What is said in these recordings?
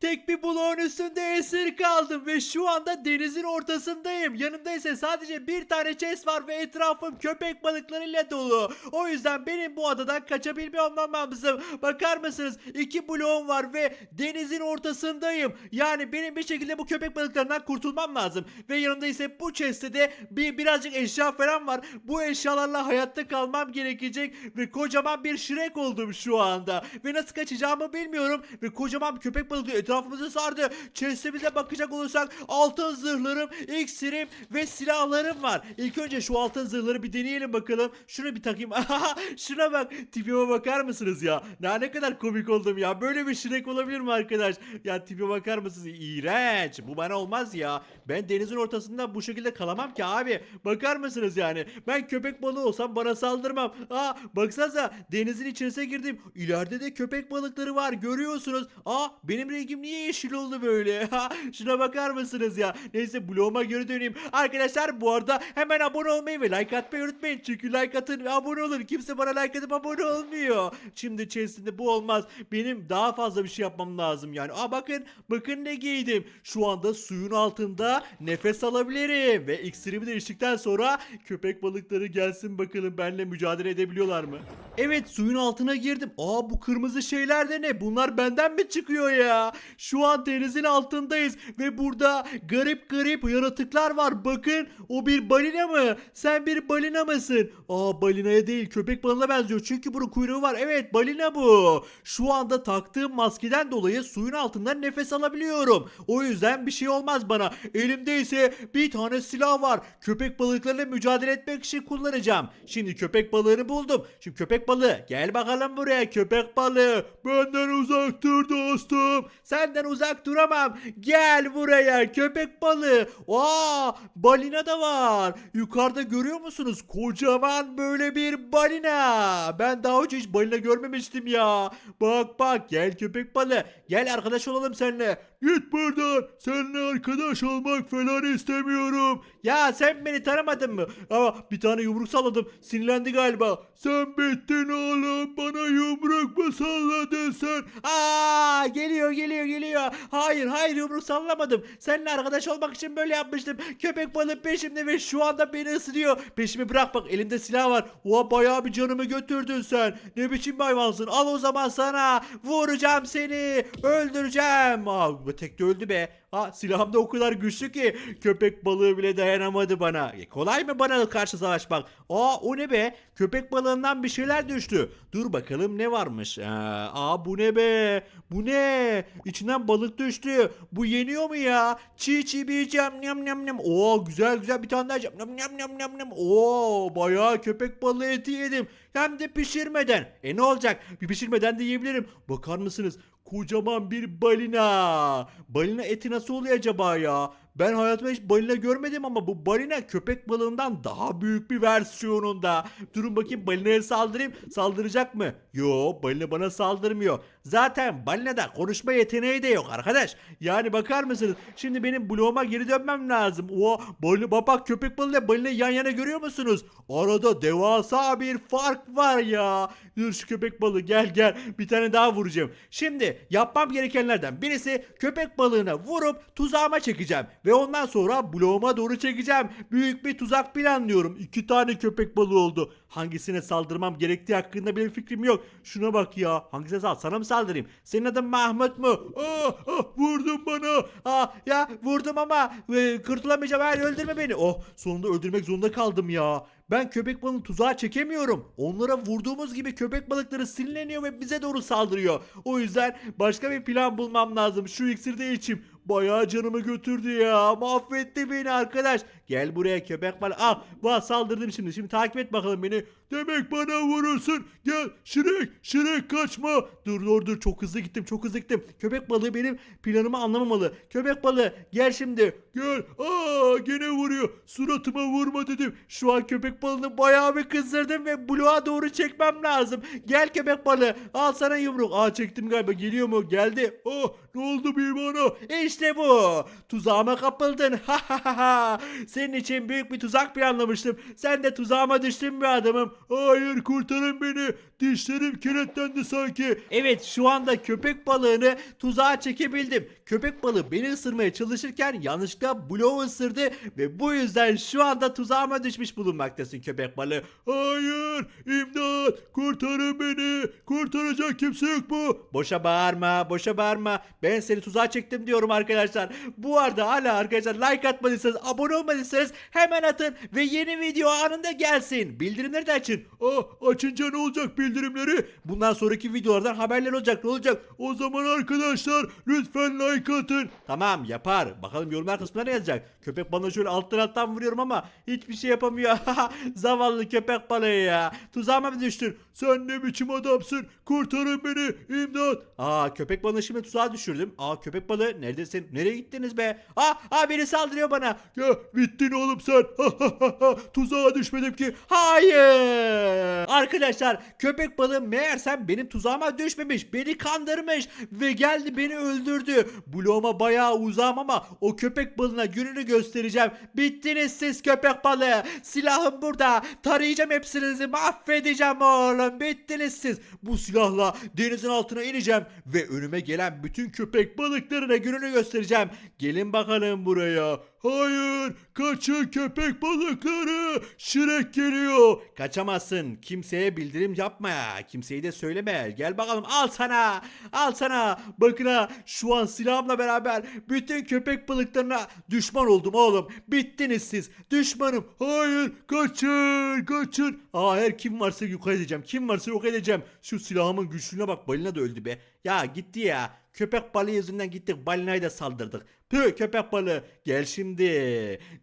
Tek bir bloğun üstünde esir kaldım ve şu anda denizin ortasındayım. Yanımda ise sadece bir tane chest var ve etrafım köpek balıklarıyla dolu. O yüzden benim bu adadan kaçabilmem lazım. Bakar mısınız? İki bloğum var ve denizin ortasındayım. Yani benim bir şekilde bu köpek balıklarından kurtulmam lazım. Ve yanımda ise bu chest'te de bir birazcık eşya falan var. Bu eşyalarla hayatta kalmam gerekecek ve kocaman bir şirek oldum şu anda. Ve nasıl kaçacağımı bilmiyorum ve kocaman köpek balığı etrafımızı sardı. Chest'imize bakacak olursak altın zırhlarım, iksirim ve silahlarım var. İlk önce şu altın zırhları bir deneyelim bakalım. Şunu bir takayım. Şuna bak. Tipime bakar mısınız ya? Ne ne kadar komik oldum ya. Böyle bir şirek olabilir mi arkadaş? Ya tipe bakar mısınız? İğrenç. Bu bana olmaz ya. Ben denizin ortasında bu şekilde kalamam ki abi. Bakar mısınız yani? Ben köpek balığı olsam bana saldırmam. Aa baksanıza denizin içerisine girdim. İleride de köpek balıkları var. Görüyorsunuz. Aa benim rengim niye yeşil oldu böyle? Ha, Şuna bakar mısınız ya? Neyse bloğuma geri döneyim. Arkadaşlar bu arada hemen abone olmayı ve like atmayı unutmayın. Çünkü like atın ve abone olun. Kimse bana like atıp abone olmuyor. Şimdi chest'inde bu olmaz. Benim daha fazla bir şey yapmam lazım yani. Aa bakın bakın ne giydim. Şu anda suyun altında nefes alabilirim. Ve iksirimi de içtikten sonra köpek balıkları gelsin bakalım benimle mücadele edebiliyorlar mı? Evet suyun altına girdim. Aa bu kırmızı şeyler de ne? Bunlar benden mi çıkıyor ya? Şu an denizin altındayız ve burada garip garip yaratıklar var. Bakın o bir balina mı? Sen bir balina mısın? Aa balinaya değil köpek balığına benziyor. Çünkü bunun kuyruğu var. Evet balina bu. Şu anda taktığım maskeden dolayı suyun altında nefes alabiliyorum. O yüzden bir şey olmaz bana. Elimde ise bir tane silah var. Köpek balıklarıyla mücadele etmek için kullanacağım. Şimdi köpek balığını buldum. Şimdi köpek balığı gel bakalım buraya köpek balığı. Benden uzak dur dostum. Senden uzak duramam. Gel buraya köpek balığı. Aa balina da var. Yukarıda görüyor musunuz? Kocaman böyle bir balina. Ben daha önce hiç balina görmemiştim ya. Bak bak gel köpek balığı. Gel arkadaş olalım seninle. Git buradan. Seninle arkadaş olmak falan istemiyorum. Ya sen beni tanımadın mı? Ama bir tane yumruk salladım. Sinirlendi galiba. Sen bittin oğlum. Bana yumruk mu salladın sen? Aa geliyor geliyor geliyor. Hayır hayır yumruk sallamadım. Seninle arkadaş olmak için böyle yapmıştım. Köpek balığı peşimde ve şu anda beni ısırıyor. Peşimi bırak bak elimde silah var. Oha bayağı bir canımı götürdün sen. Ne biçim hayvansın? Al o zaman sana. Vuracağım seni. Öldüreceğim. Aa bu tek de öldü be. Ha silahım da o kadar güçlü ki köpek balığı bile dayanamadı bana. E, kolay mı bana karşı savaşmak? Aa o ne be? Köpek balığından bir şeyler düştü. Dur bakalım ne varmış? Aa, aa bu ne be? Bu ne? İçinden balık düştü. Bu yeniyor mu ya? Çiğ çiğ bir yiyeceğim. Nyam nyam nyam. Oo güzel güzel bir tane daha yiyeceğim. Nyam nyam nyam nyam nyam. Oo bayağı köpek balığı eti yedim. Hem de pişirmeden. E ne olacak? Bir pişirmeden de yiyebilirim. Bakar mısınız? Kocaman bir balina. Balina eti nasıl oluyor acaba ya? Ben hayatımda hiç balina görmedim ama bu balina köpek balığından daha büyük bir versiyonunda. Durun bakayım balinaya saldırayım. Saldıracak mı? Yo balina bana saldırmıyor. Zaten balinada konuşma yeteneği de yok arkadaş. Yani bakar mısınız? Şimdi benim bloğuma geri dönmem lazım. O balina bak bak köpek balığıyla balina yan yana görüyor musunuz? Arada devasa bir fark var ya. Dur şu köpek balığı gel gel. Bir tane daha vuracağım. Şimdi yapmam gerekenlerden birisi köpek balığına vurup tuzağıma çekeceğim. Ve ondan sonra bloğuma doğru çekeceğim. Büyük bir tuzak planlıyorum. İki tane köpek balığı oldu. Hangisine saldırmam gerektiği hakkında bir fikrim yok. Şuna bak ya. Hangisine sal? Sana mı saldırayım? Senin adın Mahmut mu? Ah, ah, vurdun bana. Ah, ya vurdum ama e, kurtulamayacağım. Hayır öldürme beni. Oh sonunda öldürmek zorunda kaldım ya. Ben köpek balığını tuzağa çekemiyorum. Onlara vurduğumuz gibi köpek balıkları sinirleniyor ve bize doğru saldırıyor. O yüzden başka bir plan bulmam lazım. Şu iksiri de içeyim. Bayağı canımı götürdü ya. Mahvetti beni arkadaş. Gel buraya köpek balığı. Al. Bak saldırdım şimdi. Şimdi takip et bakalım beni. Demek bana vurursun. Gel Şirek. Şirek kaçma. Dur dur dur. Çok hızlı gittim. Çok hızlı gittim. Köpek balığı benim planımı anlamamalı. Köpek balığı gel şimdi. Gel. Aa gene vuruyor. Suratıma vurma dedim. Şu an köpek balığını bayağı bir kızdırdım ve bloğa doğru çekmem lazım. Gel köpek balığı. Al sana yumruk. Aa çektim galiba. Geliyor mu? Geldi. Oh ne oldu bir bana? İşte bu. Tuzağıma kapıldın. Ha ha ha ha. Senin için büyük bir tuzak planlamıştım. Sen de tuzağıma düştün bir adamım. Hayır kurtarın beni. Dişlerim kilitlendi sanki. Evet şu anda köpek balığını tuzağa çekebildim. Köpek balığı beni ısırmaya çalışırken yanlışlıkla bloğu ısırdı ve bu yüzden şu anda tuzağıma düşmüş bulunmaktasın köpek balığı. Hayır imdat kurtarın beni. Kurtaracak kimse yok mu? Boşa bağırma, boşa bağırma. Ben seni tuzağa çektim diyorum arkadaşlar. Bu arada hala arkadaşlar like atmadıysanız, abone olmadıysanız hemen atın ve yeni video anında gelsin. Bildirimleri de açın. Ah açınca ne olacak bildirimleri? Bundan sonraki videolardan haberler olacak. Ne olacak? O zaman arkadaşlar lütfen like atın. Tamam yapar. Bakalım yorumlar kısmına ne yazacak? Köpek balığı şöyle alttan alttan vuruyorum ama hiçbir şey yapamıyor. Zavallı köpek balığı ya. Tuzağıma mı düştün? Sen ne biçim adamsın? Kurtarın beni imdat. Aa köpek balığı şimdi tuzağa düşürdüm. Aa köpek balığı neredesin? Nereye gittiniz be? Aa, aa biri saldırıyor bana. Ya bittin oğlum sen. Tuzağa düşmedim ki. Hayır. Arkadaşlar köpek balığı meğersem benim tuzağıma düşmemiş. Beni kandırmış ve geldi beni öldürdü. Bloğuma bayağı uzağım ama o köpek balığına gününü göstereceğim. Bittiniz siz köpek balığı. Silahım burada. Tarayacağım hepsinizi. Mahvedeceğim oğlum. Bittiniz siz. Bu silahla denizin altına ineceğim ve önüme gelen bütün köpek balıklarına gününü göstereceğim. Gelin bakalım buraya. Hayır kaçın köpek balıkları. Şirek geliyor. Kaçamazsın. Kimseye bildirim yapma. Kimseyi de söyleme. Gel bakalım al sana. Al sana. Bakın ha şu an silahımla beraber bütün köpek balıklarına düşman oldum oğlum. Bittiniz siz. Düşmanım. Hayır kaçın kaçın. Aa her kim varsa yok edeceğim. Kim varsa yok edeceğim. Şu silahımın güçlüğüne bak balina da öldü be. Ya gitti ya. Köpek balığı yüzünden gittik balinayı da saldırdık. Püh köpek balığı gel şimdi.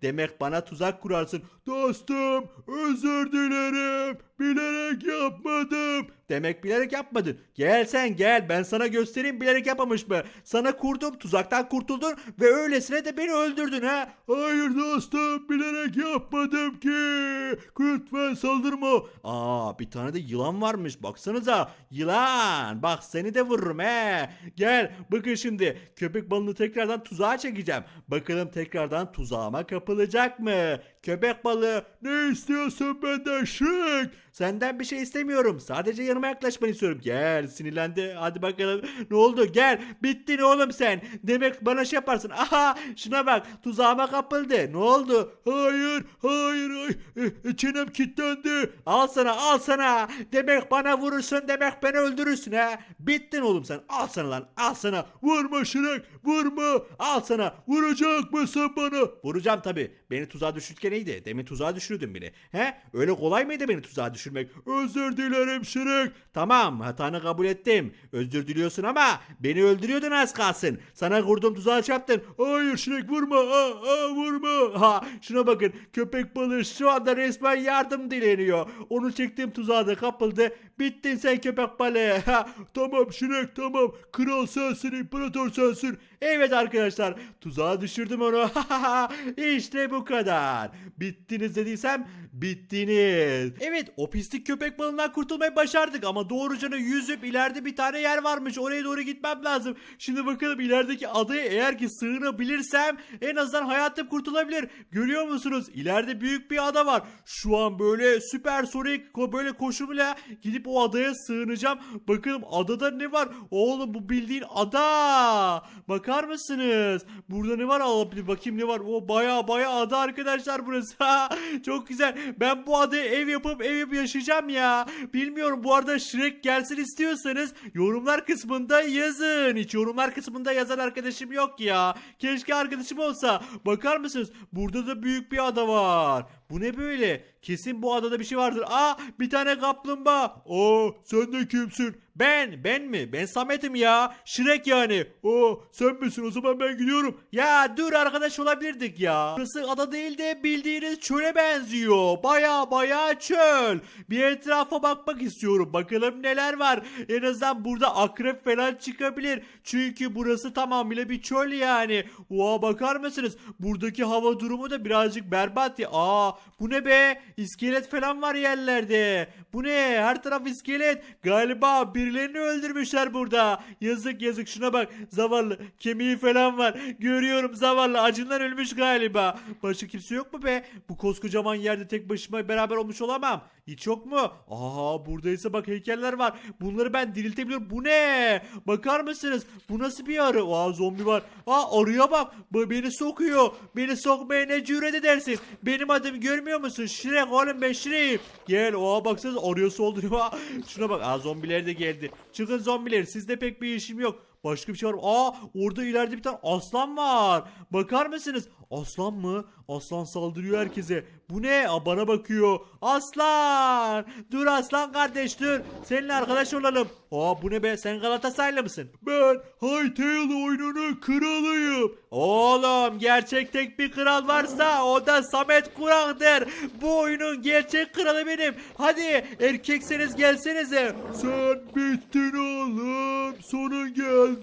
Demek bana tuzak kurarsın. Dostum özür dilerim. Bilerek yapmadım. Demek bilerek yapmadın. Gel sen gel ben sana göstereyim bilerek yapmamış mı? Sana kurdum tuzaktan kurtuldun ve öylesine de beni öldürdün ha. Hayır dostum bilerek yapmadım ki. Lütfen saldırma. Aa bir tane de yılan varmış baksanıza. Yılan bak seni de vururum he. Gel bakın şimdi köpek balığını tekrardan tuzağa çekeceğim. Bakalım tekrardan tuzağıma kapılacak mı? Köpek balığı Ne istiyorsun benden Shrek? Senden bir şey istemiyorum. Sadece yanıma yaklaşmanı istiyorum. Gel sinirlendi. Hadi bakalım. Ne oldu? Gel. Bittin oğlum sen. Demek bana şey yaparsın. Aha şuna bak. Tuzağıma kapıldı. Ne oldu? Hayır hayır hayır. E, çenem kilitlendi. Al sana al sana. Demek bana vurursun. Demek beni öldürürsün ha. Bittin oğlum sen. Al sana lan. Al sana. Vurma Shrek vurma. Al sana. Vuracak mısın bana? Vuracağım tabi. Beni tuzağa düşürtken iyiydi. Demin tuzağa düşürdün beni. He? Öyle kolay mıydı beni tuzağa düşürmek? Özür dilerim Shrek. Tamam hatanı kabul ettim. Özür diliyorsun ama beni öldürüyordun az kalsın. Sana kurduğum tuzağa çarptın. Hayır Shrek vurma. Aa, aa, vurma. Ha şuna bakın köpek balığı şu anda resmen yardım dileniyor. Onu çektiğim tuzağa da kapıldı. Bittin sen köpek balığı. Ha, Tamam Shrek tamam. Kral sensin imparator sensin. evet arkadaşlar tuzağa düşürdüm onu. işte bu kadar. Bittiniz dediysem bittiniz. Evet o pislik köpek balığından kurtulmayı başardık ama doğrucana yüzüp ileride bir tane yer varmış. Oraya doğru gitmem lazım. Şimdi bakalım ilerideki adaya eğer ki sığınabilirsem en azından hayatım kurtulabilir. Görüyor musunuz? İleride büyük bir ada var. Şu an böyle süper sonik böyle koşumla gidip o adaya sığınacağım. Bakalım adada ne var? Oğlum bu bildiğin ada. Bakar mısınız? Burada ne var? Bakayım ne var? O baya baya ada arkadaşlar burası. Çok güzel. Ben bu adaya ev yapıp ev yapıp yaşayacağım ya. Bilmiyorum bu arada Shrek gelsin istiyorsanız yorumlar kısmında yazın. Hiç yorumlar kısmında yazan arkadaşım yok ya. Keşke arkadaşım olsa. Bakar mısınız? Burada da büyük bir ada var. Bu ne böyle? Kesin bu adada bir şey vardır. Aa bir tane kaplumbağa. Aa sen de kimsin? Ben, ben mi? Ben Samet'im ya. Shrek yani. Aa sen misin? O zaman ben gidiyorum. Ya dur arkadaş olabilirdik ya. Burası ada değil de bildiğiniz çöle benziyor. Baya baya çöl. Bir etrafa bakmak istiyorum. Bakalım neler var. En azından burada akrep falan çıkabilir. Çünkü burası tamamıyla bir çöl yani. Oha bakar mısınız? Buradaki hava durumu da birazcık berbat ya. Aa bu ne be? İskelet falan var yerlerde. Bu ne? Her taraf iskelet. Galiba bir birilerini öldürmüşler burada. Yazık yazık şuna bak. Zavallı kemiği falan var. Görüyorum zavallı acından ölmüş galiba. Başka kimse yok mu be? Bu koskocaman yerde tek başıma beraber olmuş olamam. Hiç yok mu? Aa buradaysa bak heykeller var. Bunları ben diriltebiliyorum. Bu ne? Bakar mısınız? Bu nasıl bir arı? Aa zombi var. Aa arıya bak. Bu beni sokuyor. Beni sokmaya ne cüret edersin? Benim adımı görmüyor musun? Şirek oğlum ben Şirek'im. Gel. Aa baksanıza arıya solduruyor. Şuna bak. Aa zombiler de geldi. Çıkın zombiler. Sizde pek bir işim yok. Başka bir şey var? Aa orada ileride bir tane aslan var. Bakar mısınız? Aslan mı? Aslan saldırıyor herkese. Bu ne? Aa, bana bakıyor. Aslan! Dur aslan kardeş dur. Seninle arkadaş olalım. Aa bu ne be? Sen Galatasaraylı mısın? Ben Hightail oyununun kralıyım. Oğlum gerçek tek bir kral varsa o da Samet Kural'dır. Bu oyunun gerçek kralı benim. Hadi erkekseniz gelsenize. Sen bittin oğlum. Sonun geldi.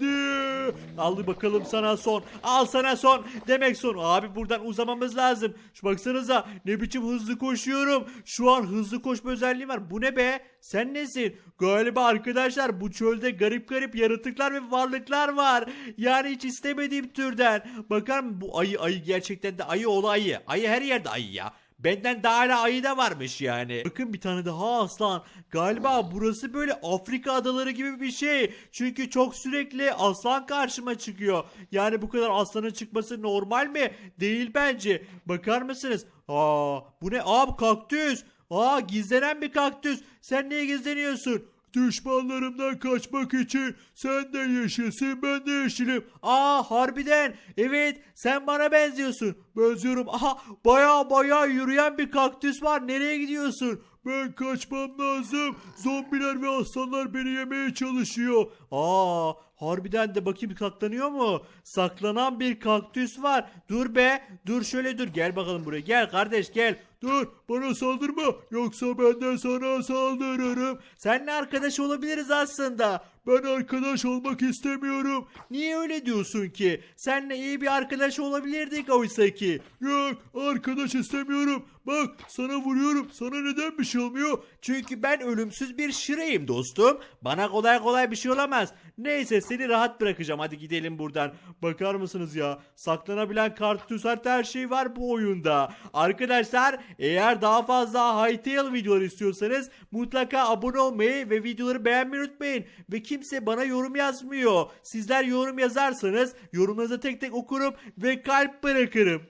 Al bakalım sana son. Al sana son. Demek son. Abi buradan uzamamız lazım. Şu baksanıza ne biçim hızlı koşuyorum. Şu an hızlı koşma özelliği var. Bu ne be? Sen nesin? Galiba arkadaşlar bu çölde garip garip yaratıklar ve varlıklar var. Yani hiç istemediğim türden. Bakar mı bu ayı ayı gerçekten de ayı oğlu ayı. Ayı her yerde ayı ya. Benden daha hala ayı da varmış yani. Bakın bir tane daha aslan. Galiba burası böyle Afrika adaları gibi bir şey. Çünkü çok sürekli aslan karşıma çıkıyor. Yani bu kadar aslanın çıkması normal mi? Değil bence. Bakar mısınız? Aa bu ne? Aa bu kaktüs. Aa gizlenen bir kaktüs. Sen niye gizleniyorsun? Düşmanlarımdan kaçmak için sen de yeşilsin ben de yeşilim. Aa harbiden. Evet sen bana benziyorsun. Benziyorum. Aha baya baya yürüyen bir kaktüs var. Nereye gidiyorsun? Ben kaçmam lazım. Zombiler ve aslanlar beni yemeye çalışıyor. Aa, harbiden de bakayım saklanıyor mu? Saklanan bir kaktüs var. Dur be, dur şöyle dur. Gel bakalım buraya. Gel kardeş gel. Dur bana saldırma yoksa ben de sana saldırırım. Seninle arkadaş olabiliriz aslında. Ben arkadaş olmak istemiyorum. Niye öyle diyorsun ki? Seninle iyi bir arkadaş olabilirdik oysa ki. Yok arkadaş istemiyorum. Bak sana vuruyorum. Sana neden bir şey olmuyor? Çünkü ben ölümsüz bir şireyim dostum. Bana kolay kolay bir şey olamaz. Neyse seni rahat bırakacağım. Hadi gidelim buradan. Bakar mısınız ya? Saklanabilen kartüs hatta her şey var bu oyunda. Arkadaşlar eğer daha fazla Hytale videoları istiyorsanız mutlaka abone olmayı ve videoları beğenmeyi unutmayın. Ve kimse bana yorum yazmıyor. Sizler yorum yazarsanız yorumlarınızı tek tek okurum ve kalp bırakırım.